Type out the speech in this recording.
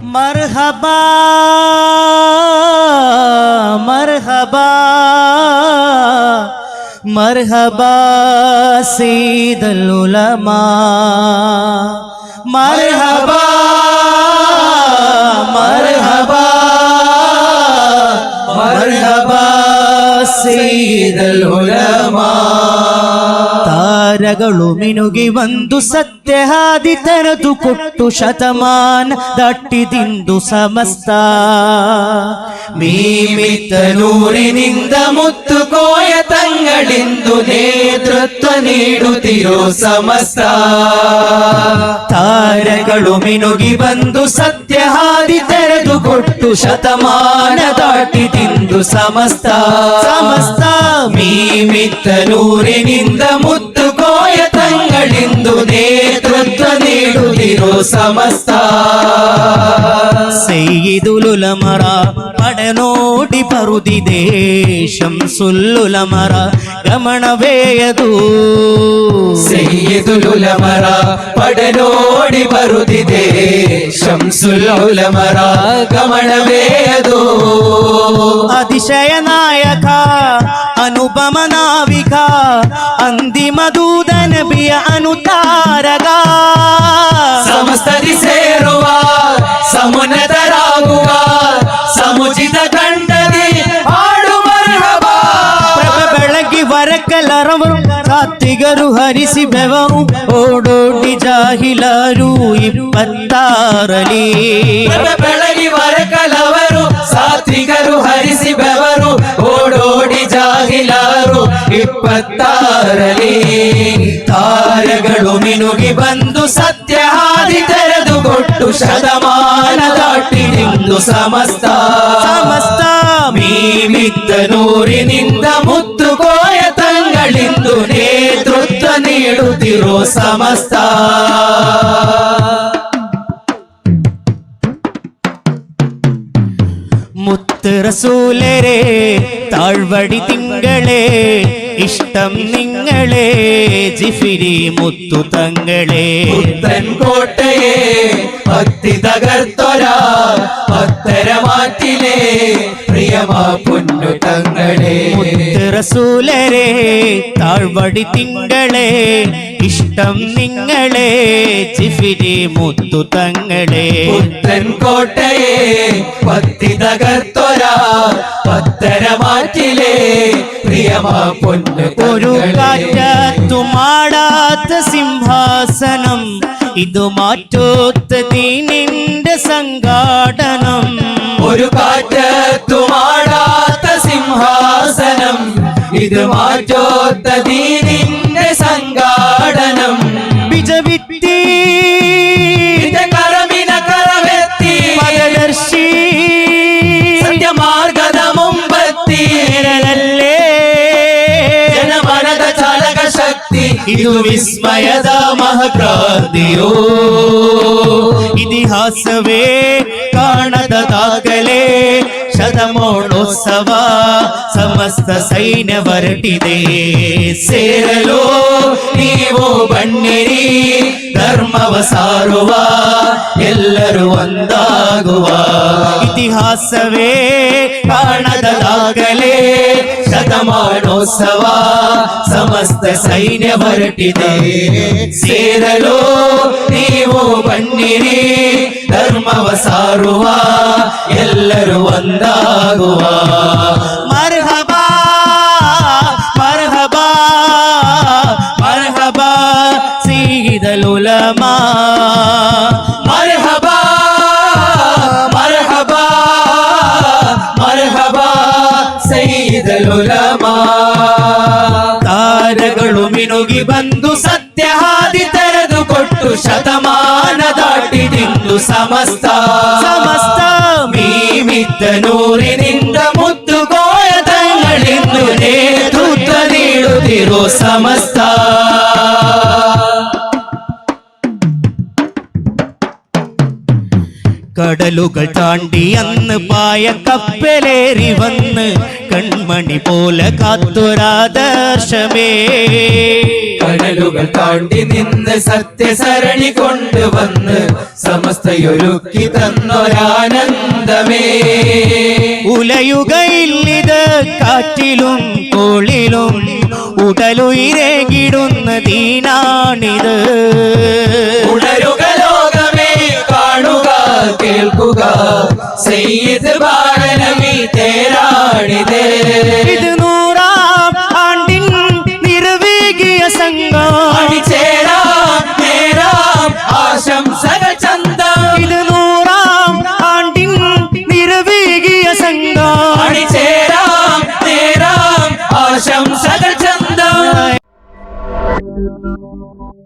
மர்ஹபா மர்ஹபா மர்ஹபா சீதல் உலமா. மர்ஹபா மர்ஹபா மர்ஹபா சீதல் உலமா. ತಾರಗಳು ಮಿನುಗಿ ಒಂದು ಸತ್ಯ ಹಾದಿ ತರದು ಕೊಟ್ಟು ಶತಮಾನ ದಟ್ಟಿದಿಂದು ಸಮಸ್ತ. ಮೀಮಿತ್ತ ನೂರಿನಿಂದ ಮುತ್ತು ಕೋಯ ತಂಗಳಿಂದು ನೇತೃತ್ವ ನೀಡುತ್ತಿರೋ ಸಮಸ್ತ. ತಾರಗಳು ಮಿನುಗಿ ಬಂದು ಸತ್ಯ ಹಾದಿ ತೆರೆದು ಕೊಟ್ಟು ಶತಮಾನ ದಾಟಿದಿಂದು ಸಮಸ್ತ. ಸಮಸ್ತ. ಮೀಮಿತ್ತ ನೂರಿನಿಂದ ಮುತ್ತು ತಂಗಳಿಂದು ನೇತೃತ್ವ ನೀಡುತ್ತಿರೋ ಸಮಸ್ತ ಸೈಯಿದುಲುಲ ಮರ ಪಡನೋಡಿ ಬರುದಿದೆ ಶಂಸುಲ್ಲುಲ ಮರ ಗಮನವೇಯದು ಸೈಯದುಲುಲ ಮರ ಪಡನೋಡಿ ಬರುತ್ತಿದೆ ಶಂಸುಲ್ಲುಲ ಮರ ಗಮನವೇ ಅದು ಅತಿಶಯ ನಾಯಕ ಅನುಪಮ ನಾವಿಕ ಅಂದಿಮ ದೂತ ನಬಿಯ ಅನುತಾರಗ. ಸಮಸ್ತದಿ ಸೇರುವ ಸಮುನ್ನತರಾಗುವ ಸಮುಚಿತ ಕಂಡದಿ ಹಾಡು ಪ್ರಭ ಬೆಳಗಿ ವರಕಲರವರು ಸಾತ್ವಿಗರು ಹರಿಸಿ ಬೆವರು ಓಡೋಡಿ ಜಾಹಿಲರು ಇಪ್ಪತ್ತಾರಲಿ ಪ್ರಭ ಬೆಳಗಿ ವರಕಲವರು ಸಾತ್ವಿಗರು ಹರಿಸಿ ಬೆವರು ಓಡೋಡಿ ಜಾಹಿಲಾರು ಇಪ್ಪತ್ತಾರಲಿ ತಾರೆಗಳು ಮಿನುಗಿ ಬಂದು ಸತ್ಯ ಹಾದಿ ತೆರೆದುಕೊಟ್ಟು ಶತಮಾನ ದಾಟಿ ನಿಂದು ಸಮಸ್ತ. ಸಮಸ್ತ. ಮೀಮಿದ್ದ ನೂರಿನಿಂದ ಮುತ್ತು ಕೋಯ ತಂಗಳಿಂದು ನೇತೃತ್ವ ನೀಡುತ್ತಿರೋ ಸಮಸ್ತ. முத்து ரசூலரே ತಾಳ್ವಡಿ ತಿಂಗಳೇ ഇഷ്ടം നിങ്ങളെ ജിഫിരി മുത്തു തങ്ങളെ. പുത്തൻ കോട്ടയെ ഭക്തി തകർത്തൊരാ ഭക്തരമാറ്റിലെ പ്രിയമാ പൊന്നു തങ്ങളെ. റസൂലരെ താഴ്വടി തിങ്കളെ ഇഷ്ടം നിങ്ങളെ ചിഫിരി മുത്തു തങ്ങളെ. പുത്തൻ കോട്ടയെ ഭക്തി തകർത്തൊരാ ഭക്തര മാറ്റിലെ പ്രിയമാ പൊന്നു ഒരു സിംഹാസനം ഇതു മാറ്റോത്ത ദീനിന്റെ സംഘാടനം. ഒരു കാറ്റത്തുമാടാത്ത സിംഹാസനം ഇത് മാറ്റോത്ത ദീനിന്റെ സംഘാടനം. ബിജവിത്തി ಇದು ವಿಸ್ಮಯದ ಮಹಕ್ರಾಂತಿಯೋ. ಇತಿಹಾಸವೇ ಕಾಣದ ದಾಖಲೆ ಶತಮೋಣೋತ್ಸವ ಸಮಸ್ತ ಸೈನ್ಯ ಹೊರಟಿದೆ. ಸೇರಲು, ನೀವು ಬಣ್ಣಿರಿ ಧರ್ಮವ ಸಾರುವ, ಎಲ್ಲರೂ ಒಂದಾಗುವ. ಇತಿಹಾಸವೇ ಕಾಣದಾಗಲೇ ದಾಖಲೆ ಶತಮಾನೋತ್ಸವ ಸಮಸ್ತ ಸೈನ್ಯ ಹೊರಟಿದೆ. ಸೇರಲು ನೀವು ಬನ್ನಿರಿ, ಧರ್ಮವ ಸಾರುವ, ಎಲ್ಲರೂ ಒಂದಾಗುವ. ಮರ್ಹಬಾ ಮರ್ಹಬಾ ಮರ್ಹಬಾ ಸೀದಲುಲಮಾ ಮರಹಬಾ ಮರಹಬಾ ಮರಹಬಾ ಸೈದಲುಲಮಾ ತಾರಗಳು ಮಿನುಗಿ ಬಂದು ಸತ್ಯ ಹಾದಿ ತೆರೆದು ಕೊಟ್ಟು ಶತಮಾನ ದಾಟಿದಿಂದು ಸಮಸ್ತ ಸಮಸ್ತ ಮೀಮಿತ್ತ ನೂರಿನಿಂದ ಮುತ್ತು ಗೋಯ ತಂಗಳಿಂದು ನೇತೃತ್ವ ನೀಡುತ್ತಿರೋ ಸಮಸ್ತ കടലുകൾ താണ്ടി അന്ന് പായ കപ്പലേറി വന്ന് കൺമണി പോലെ കാത്തൊരാദർശമേ കടലുകൾ താണ്ടി നിന്ന് സത്യസരണി കൊണ്ടുവന്ന് സമസ്തയൊരുക്കി തന്നൊരാനന്ദമേ. ഉലയുകയില്ലിത് കാറ്റിലും കോളിലും ഉടലുയിരേകിടുന്ന ദീനാണിത്. no, no, no.